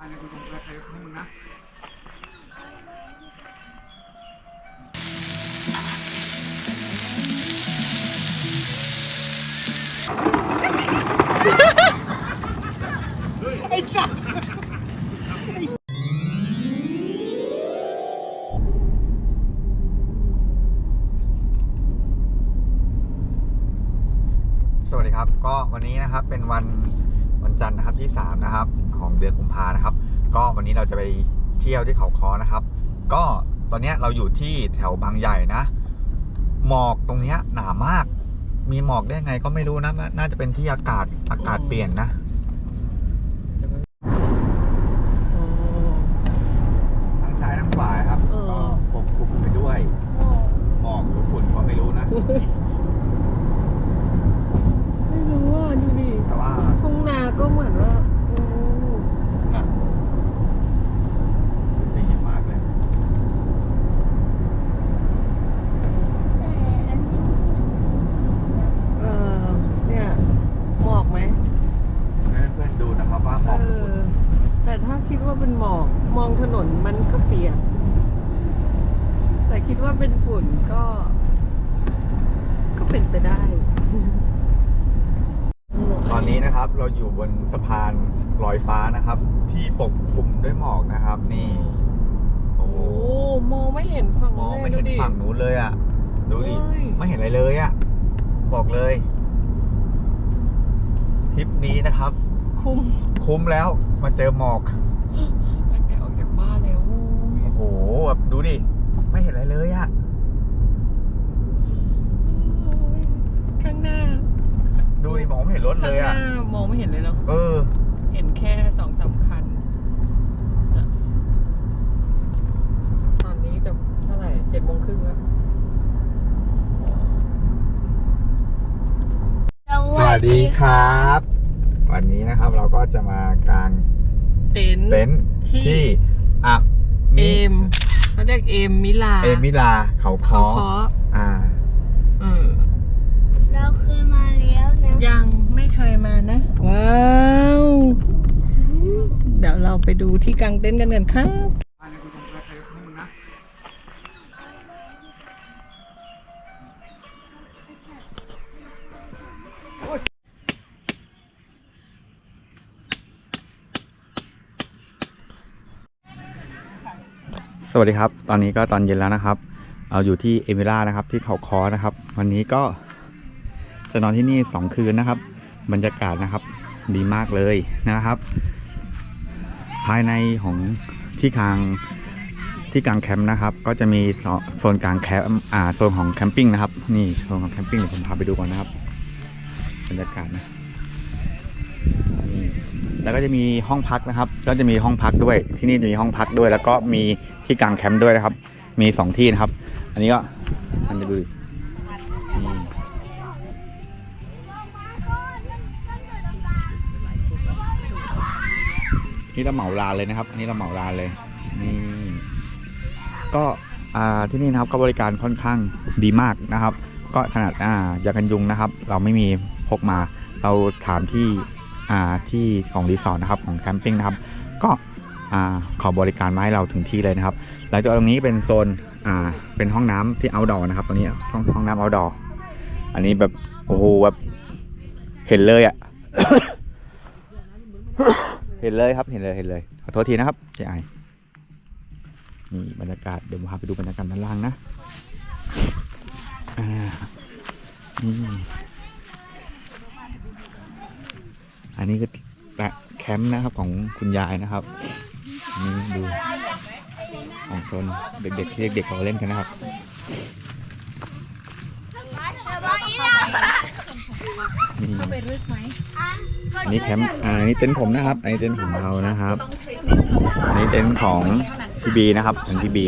อันนี้กูตรงกระเทยให้มึงนะสวัสดีครับ ก็วันนี้นะครับเป็นวัน วันจันทร์นะครับที่ 3 นะครับ ของเดือนกุมภานะครับ ก็วันนี้เราจะไปเที่ยวที่เขาคอนะครับ ก็ตอนเนี้ยเราอยู่ที่แถวบางใหญ่นะ หมอกตรงเนี้ยหนามาก มีหมอกได้ไงก็ไม่รู้นะ น่าจะเป็นที่อากาศอากาศเปลี่ยนนะทางซ้ายทางขวาครับเออ ก็ปกคลุมไปด้วย หมอกหรือฝุ่นก็ไม่รู้นะ ไม่รู้ว่าดูดิแต่ว่า ทุ่งนาก็เหมือนว่าโอ้ น่ะสีมากเลย เออเนี่ยหมอกไหม ให้เพื่อนๆดูนะครับว่าหม เอ อก อ แต่ถ้าคิดว่าเป็นหมอกมองถนนมันก็เปียก แต่คิดว่าเป็นฝุ่นก็ ก็เป็นไปได้ ตอ นนี้นะครับ เราอยู่บนสะพานลอยฟ้านะครับ ที่ปกคลุมด้วยหมอกนะครับ นี่ โอ้โหโอ้มองไม่เห็นฝั่งมองไม่ลยเห็นดูดิฝั่งนู้นเลยอะ ดูดิเฮ้ยไม่เห็นอะไรเลยอะ บอกเลยทริปนี้นะครับ คุ้มคุ้มแล้วมาเจอหมอกตั้งแต่ออกจากบ้านแล้วโอ้ยโอ้โหแบบดูดิ ไม่เห็นอะไรเลยอะข้างหน้า ดูดิมองไม่เห็นรถเลยข้างอะหน้ามองไม่เห็นเลยเนาะ เออ เห็นแค่สองสามคันน่ะตอนนี้จะเท่าไหร่เจ็ดโมงครึ่งแล้ว สวัสดีครับ วันนี้นะครับเราก็จะมากางเต็นท์ เต็นท์ที่ ที่อะเอมีมเขาเรียกเอมมิลาเอมิลาเขาคเขาอ เคาะอ่า เออ เราเคยมาแล้วนะ ยังไม่ เคยมานะ ว้าว เดี๋ยวเราไปดูที่กางเต็นท์กันกันครับสวัสดีครับ ตอนนี้ก็ตอนเย็นแล้วนะครับ เอาอยู่ที่เอมิล่านะครับ ที่เขาคอนะครับ วันนี้ก็จะนอนที่นี่สองคืนนะครับ บรรยากาศนะครับ ดีมากเลยนะครับ ภายในของที่กลางที่กลางแคมป์นะครับ ก็จะมีโซนกลางแคมป์อ่าโซนของแคมปิ้งนะครับ นี่โซนของแคมปิ้งเดี๋ยวผมพาไปดูก่อนนะครับบรรยากาศนะแล้วก็จะมีห้องพักนะครับ ก็จะมีห้องพักด้วย ที่นี่จะมีห้องพักด้วย แล้วก็มีที่กลางแคมป์ด้วยนะครับ มีสองที่นะครับ อันนี้ก็มันจะดู นี่เราเหมาลานเลยนะครับ อันนี้เราเหมาลานเลยนี่ก็อ่าที่นี่นะครับก็บริการค่อนข้างดีมากนะครับ ก็ขนาดอ่ายากันยุงนะครับ เราไม่มีพกมาเราถามที่อ่าที่ของรีสอร์ทนะครับของแคมปิ้งนะครับ ก็อ่าขอบริการมาให้เราถึงที่เลยนะครับหลังจากตรงนี้เป็นโซนอ่าเป็นห้องน้ำที่ outdoor นะครับตรงนี้ห้องห้องน้ำ outdoor อันนี้แบบโอ้โหแบบเห็นเลยอะ เห็นเลยครับเห็นเลยเห็นเลยขอโทษทีนะครับเจ๊ไอนี่บรรยากาศเดี๋ยวผมพาไปดูบรรยากาศด้านล่างนะอนี่อันนี้คือแคมป์นะครับของคุณยายนะครับนี่ดูของโซนเด็กๆที่เด็กๆเขาเล่นกันนะครับ นี่อันนี้แคมป์อ่าอันนี้เต็นท์ผมนะครับ อันนี้เต็นท์ของเรานะครับ อันนี้เต็นท์ของพี่บีนะครับเป็นพี่บี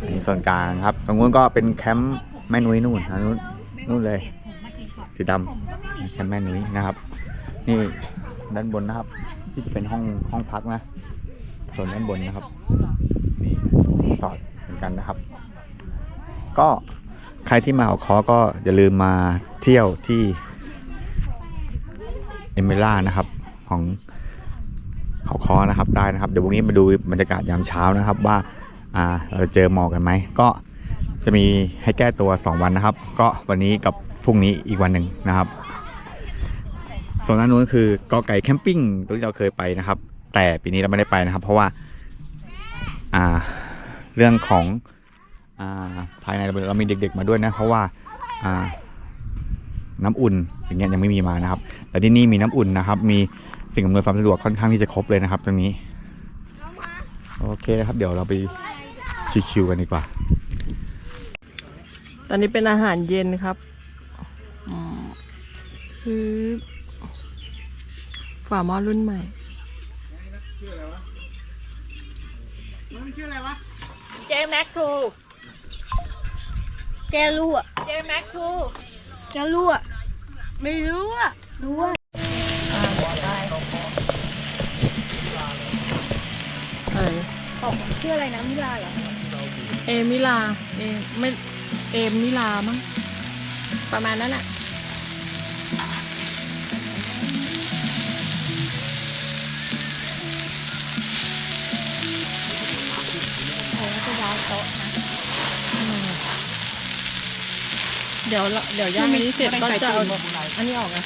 อันนี้ส่วนกลางครับตรงนู้นก็เป็นแคมป์แม่นุ้ยนู่นอันนู้นนู่นเลย สีดำแคมป์แม่นุ้ยนะครับ นี่ด้านบนนะครับ ที่จะเป็นห้องห้องพักนะ ส่วนด้านบนนะครับนี่รีสอร์ทเหมือนกันนะครับ ก็ใครที่มาเขาคอก็อย่าลืมมาเที่ยวที่ เอเมล่านะครับของเขาคอนะครับได้นะครับ เดี๋ยววันนี้มาดูบรรยากาศยามเช้านะครับว่าเราจะเจอหมอกกันไหมก็จะมีให้แก้ตัว 2 วันนะครับ ก็วันนี้กับพรุ่งนี้อีกวันหนึ่งนะครับส่วนด้นนู้นคือกอไก่แคมปิ้งที่เราเคยไปนะครับ แต่ปีนี้เราไม่ได้ไปนะครับ เพราะว่าอ่าเรื่องของอ่าภายในเราเรามีเด็กๆมาด้วยนะเพราะว่าอ่า น้ำอุ่นอย่างเงี้ยยังไม่มีมานะครับแต่ที่นี่มีน้ำอุ่นนะครับ มีสิ่งอำนวยความสะดวกค่อนข้างที่จะครบเลยนะครับ ตรงนี้โอเคนะครับ เดี๋ยวเราไปชิวๆกันดีกว่า ตอนนี้เป็นอาหารเย็นครับอืมซื้อฝาหม้อรุ่นใหม่เจแม็กทูแกรู้อะเจแม็กทู แกรู้อะไม่รู้อะรู้อะอะไรของชื่ออะไรนะมิลาเหรอเอมิลาเอไม่เอมิลามั้งประมาณนั้นแหละ เดี๋ยวเราเดี๋ยวย่างอันนี้เสร็จก็จะเอาอันนี้ออกนะ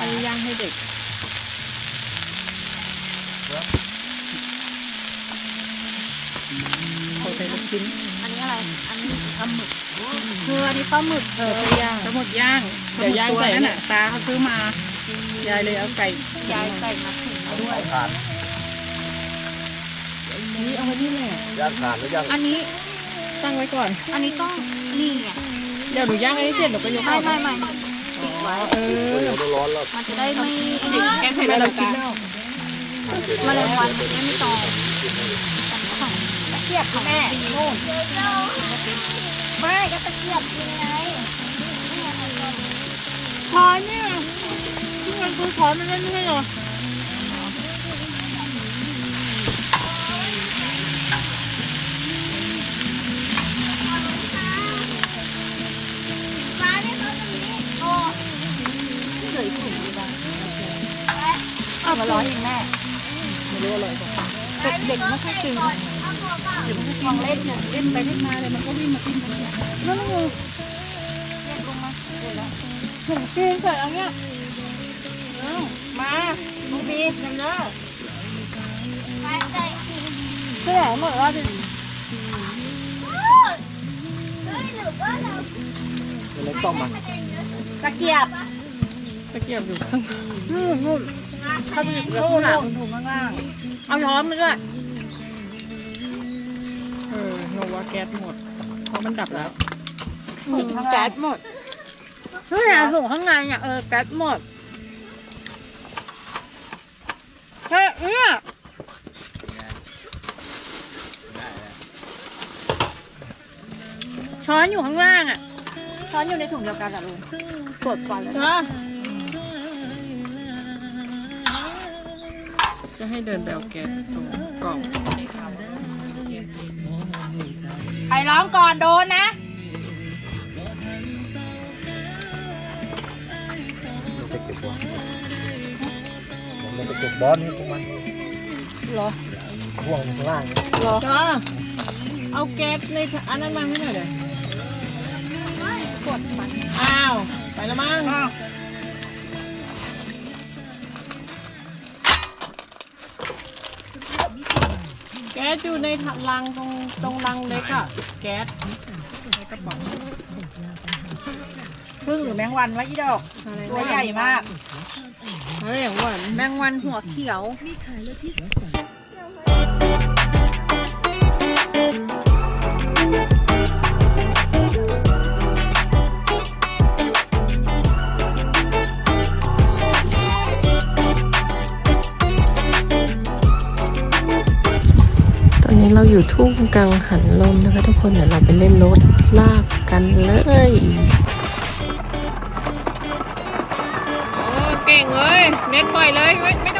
อันนี้ย่างให้เด็ก ขอใส่ลูกชิ้นอันนี้อะไร อันนี้ปลาหมึกคืออันนี้ปลาหมึกเออไปย่างปลาหมึกย่างเดี๋ยวย่างใส่นั่นเนี่ยน่ะตาเขาซื้อมายายเลยเอาไก่ยายไก่มาถึงมาด้วยนี่เอาไว้นี่แหละอันนี้ตั้งไว้ก่อน อันนี้ต้องนี่ไงเดี๋ยวหนูย่างอันนี้เสร็จหนูก็ยกอไม่อกไม่ไม่ปิดไว้เออมันจะได้ไม่แกงใส่แล้วเราคิดแล้วแมลงวันมันไม่ตอมตะเกียบของแม่โน่นไม่ก็ตะเกียบกินไงช้อนเนี่ยที่มันคือช้อนมันไม่ใช่เหรอ ร้อยเองแม่ไม่รู้อร่อยเด็กเด็กไม่ค่อยกินเด็กไม่ค่อยกินเล่นเนี่ยเล่นไปเล่นมาเลยมันก็วิ่งมากินกันเนี่ยนั่นไงเด็กลงมาเดี๋ยวแล้วหนูกินใส่อันเนี้ยเอามาลูกบีจำได้ไปใจเสื้อหมดแล้วดิเฮ้ยหรือว่าเราตะเกียบ ตะเกียบอยู่ข้างนู่นนู่นเขาไปอยู่ตรงหลังถูกข้างล่างเอาร้อนมาด้วย เออโนว่าแก๊สหมด เพราะมันดับแล้ว แก๊สหมดเฮ้ยอะถุงข้างในอะเออแก๊สหมดเฮ้ยเนี่ยช้อนอยู่ข้างล่างอะช้อนอยู่ในถุงเดียวกันอะลุงกดฟันเลย จ้าจะให้เดินไปเอาแก๊สตรงกล่องใครร้องก่อนโดนนะมันจะเก็บบอสนี่พวกมันเหรอพ่วงข้างล่างเหรอจ้าเอาแก๊สในอันนั้นมาให้หน่อยเดี๋ยวกดไปอ้าว ไปแล้วมั้ง สอยู่ในถังลังตรงตรงลังเล็กอะแก๊สในกระป๋องพึ่งหรือแมงวันวะอีดอกตัวใหญ่มาก อะไรอย่างหวานแมงวันหัวเขียวตอนนี้เรา อยู่ทุ่งกังหันลมนะคะทุกคนเดี๋ยวเราไปเล่นรถลากกันเลยโอ้เก่งเลยเน็ตปล่อยเลยไม่ไม่